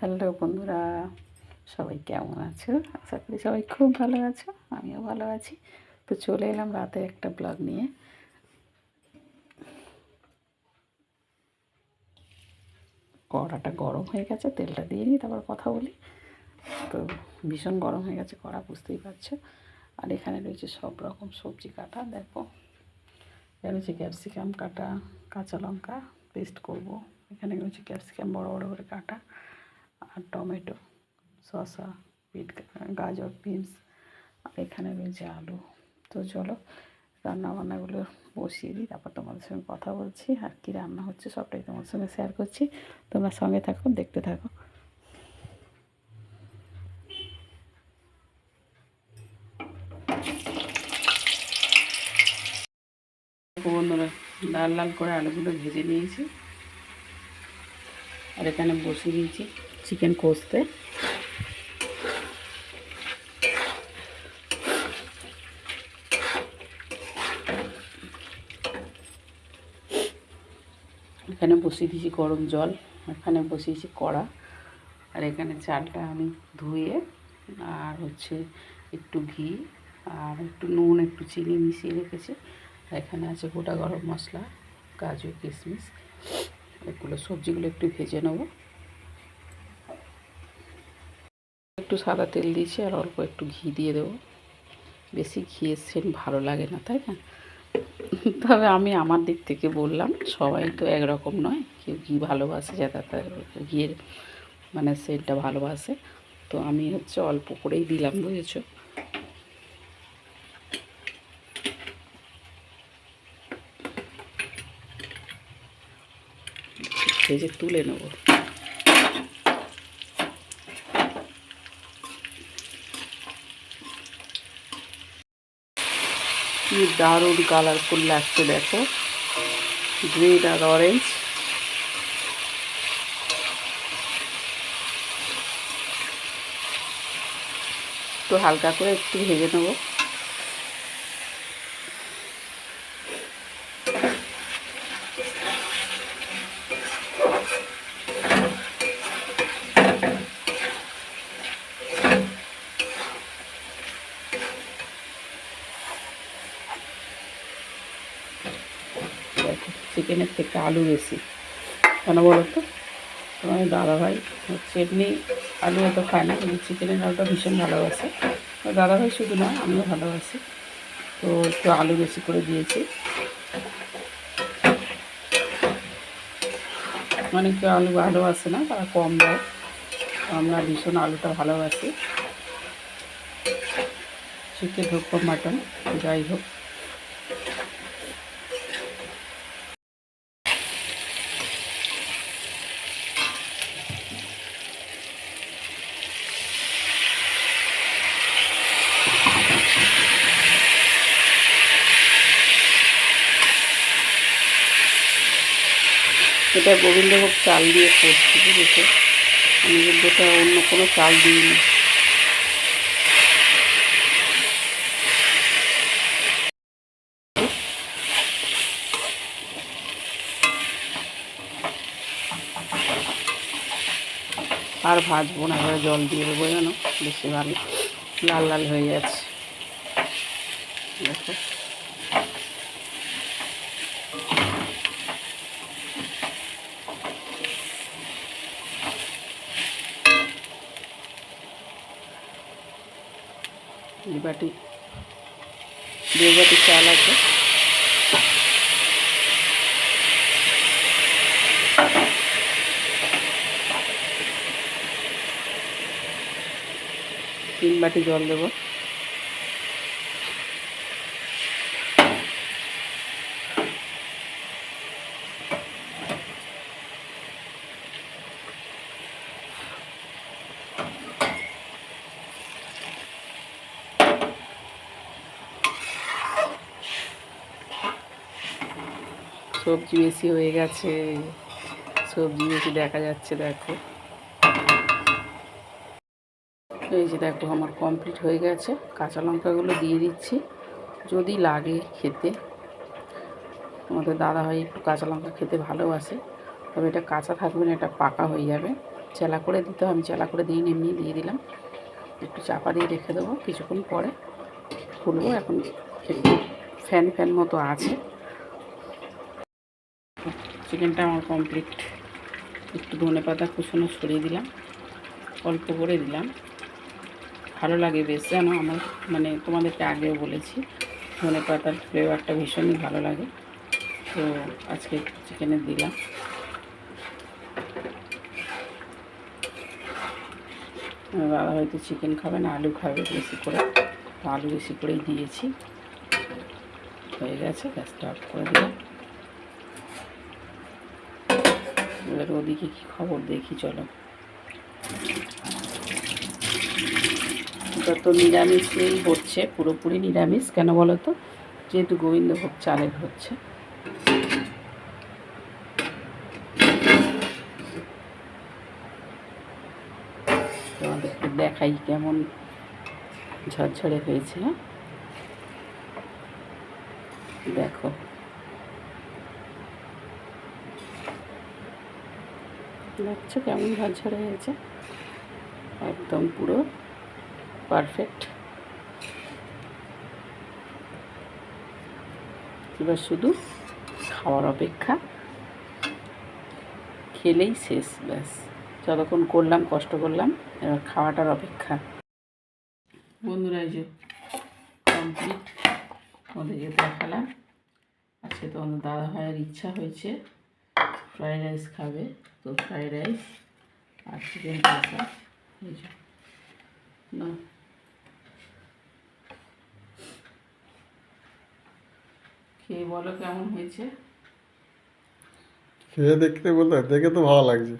Hello বন্ধুরা, সবাই কেমন আছো? আশা করি সবাই খুব ভালো আছো, আমিও ভালো আছি। তো চলে এলাম রাতে একটা ব্লগ নিয়ে। কড়াটা গরম হয়ে গেছে, তেলটা দিয়ে নিই, তারপর কথা বলি। তো ভীষণ গরম হয়ে গেছে, কড়া বুঝতেই পারছ। আর এখানে রয়েছে সব রকম সবজি কাটা, দেখো। এখানে রয়েছে ক্যাপসিকাম কাটা, কাঁচা লঙ্কা, পেস্ট করব। এখানে রয়েছে ক্যাপসিকাম বড় বড় করে কাটা। আর টমেটো, শসা, বিট, গাজর, বিনস, আর এখানে রয়েছে আলু। তো চলো রান্না বান্নাগুলো বসিয়ে দিই, তারপর তোমাদের সঙ্গে কথা বলছি, আর কী রান্না হচ্ছে সবটাই তোমার সঙ্গে শেয়ার করছি। তোমরা সঙ্গে থাকো, দেখতে থাকো। বন্ধুরা, লাল লাল করে আলুগুলো ভেজে নিয়েছি, আর এখানে বসিয়ে দিয়েছি। চিকেন কষতে। এখানে বসিয়ে দিয়েছি গরম জল, এখানে বসিয়েছি কড়া, আর এখানে চালটা আমি ধুয়ে, আর হচ্ছে একটু ঘি, আর একটু নুন, একটু চিনি মিশিয়ে রেখেছি। এখানে আছে গোটা গরম মশলা, কাজু, কিশমিশ, এগুলো সবজিগুলো একটু ভেজে নেব। একটু সাদা তেল দিয়েছি আর অল্প একটু ঘি দিয়ে দেবো। বেশি ঘিয়ের সেন্ট ভালো লাগে না, তাই না? তবে আমি আমার দিক থেকে বললাম, সবাই তো একরকম নয়, কেউ ঘি ভালোবাসে যাতে তার ঘিয়ের মানে সেন্টটা ভালোবাসে। তো আমি হচ্ছে অল্প করেই দিলাম, বুঝেছ? ভেজে তুলে নেব। কি দারুণ কালারফুল লাগছে দেখো। গ্রিন আর অরেঞ্জ একটু হালকা করে একটু ভেজে নেব দেখো চিকেনের থেকে আলু বেশি। কেন বলো তো? তোমার দাদাভাই হচ্ছে এমনি আলু এত খায় না, কিন্তু চিকেনের আলুটা ভীষণ ভালোবাসে। দাদাভাই শুধু না, আমিও ভালোবাসি। তো একটু আলু বেশি করে দিয়েছি। অনেকে আলু ভালোবাসে না, তারা কম দেয়। আমরা ভীষণ আলুটা ভালোবাসি। চিকেন হোক বা মাটন যাই হোক। এটা গোবিন্দভোগ চাল দিয়ে করছি, বুঝেছ? আমি এটা অন্য কোনো চাল দিইনি। আর ভাজবো না, এবারে জল দিয়ে দেবো, জানো? বেশি ভালো লাল লাল হয়ে যাচ্ছে। দেখো। এই বাটি দেড় বাটি চাল আছে। তিন বাটি জল দেবো। সবজি বেশি হয়ে গেছে। সবজি বেশি দেখা যাচ্ছে, দেখো। এই যে দেখো, আমার কমপ্লিট হয়ে গেছে। কাঁচা লঙ্কাগুলো দিয়ে দিচ্ছি, যদি লাগে খেতে। আমাদের দাদা হয় একটু কাঁচা লঙ্কা খেতে ভালোবাসে, তবে এটা কাঁচা থাকবে না, এটা পাকা হয়ে যাবে। চেলা করে দিতে আমি চেলা করে দিই এমনি দিয়ে দিলাম। একটু চাপা দিয়ে রেখে দেবো, কিছুক্ষণ পরে খুলবো। এখন একটু ফ্যান ফ্যান মতো আছে। চিকেনটা আমার কমপ্লিট একটু ধনে পাতা কুচনো ছড়িয়ে দিলাম, অল্প করে দিলাম। ভালো লাগে বেশ, জানো আমার মানে তোমাদেরকে আগেও বলেছি, ধনে পাতার ফ্লেভারটা ভীষণই ভালো লাগে। তো আজকে চিকেনে দিলাম। বাবা হয়তো চিকেন খাবে না, আলু খাবে বেশি করে। আলু বেশি করেই দিয়েছি। হয়ে গেছে, গ্যাসটা অফ করে দিলাম। এবার ওদিকে কী খবর দেখি, চলো। তো নিরামিষই হচ্ছে, পুরোপুরি নিরামিষ। কেন বলো তো? যেহেতু গোবিন্দভোগ চালের হচ্ছে। তোমাদেরকে দেখাই কেমন ঝরঝরে হয়েছে হ্যাঁ? দেখো। দেখছ কেমন ঝরঝরে হয়েছে। একদম পুরো পারফেক্ট এবার শুধু খাওয়ার অপেক্ষা। খেলেই শেষ, ব্যাস। যতক্ষণ করলাম, কষ্ট করলাম, এবার খাওয়াটার অপেক্ষা। বন্ধুরা, এই যে কমপ্লিট ওদেরকে দেখালাম। আজকে তো দাদা ভাইয়ের ইচ্ছা হয়েছে ফ্রাইড রাইস খাবে। তো ফ্রায়েড রাইস আর চিকেন কষা এই না। খেয়ে বলো কেমন হয়েছে? খেয়ে দেখতে বলতে, দেখে তো ভালো লাগছে।